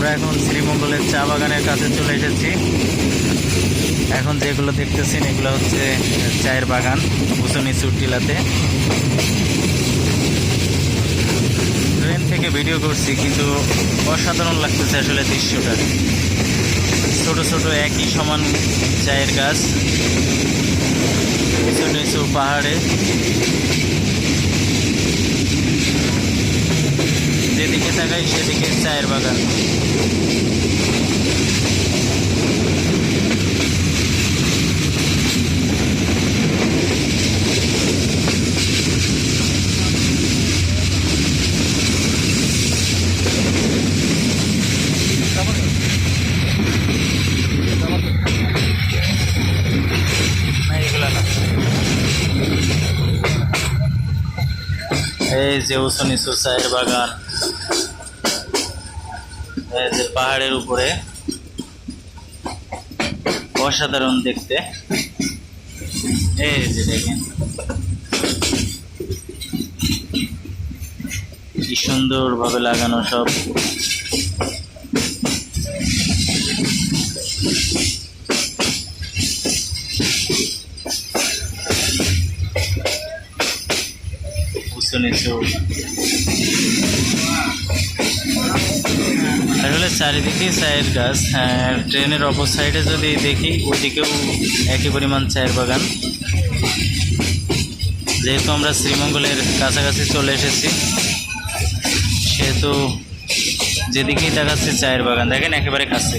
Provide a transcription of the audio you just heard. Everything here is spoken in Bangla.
আমরা এখন শ্রীমঙ্গলের চা বাগানের কাছে চলে এসেছি। এখন যেগুলো দেখতেছেন, এগুলো হচ্ছে চায়ের বাগান উসনি চুটিলাতে ট্রেন থেকে ভিডিও করছি, কিন্তু অসাধারণ লাগতেছে আসলে দৃশ্যটা। ছোট ছোট একই সমান চায়ের গাছ নিচু নিচু পাহাড়ে। যেদিকে তাকাই সেদিকে চায়ের বাগান না এগুলা না এই যে পাহাড়ের উপরে অসাধারণ দেখতে। এই যে দেখেন। কি সুন্দর ভাবে লাগানো সব। উঁচু নিচু। চারিদিকে চায়ের গাছ হ্যাঁ, ট্রেনের অপর সাইডে যদি দেখি ওইদিকেও একই পরিমাণ চায়ের বাগান। যেহেতু আমরা শ্রীমঙ্গলের কাছাকাছি চলে এসেছি সেহেতু যেদিকেই দেখাচ্ছে চায়ের বাগান। দেখেন একেবারে কাছে।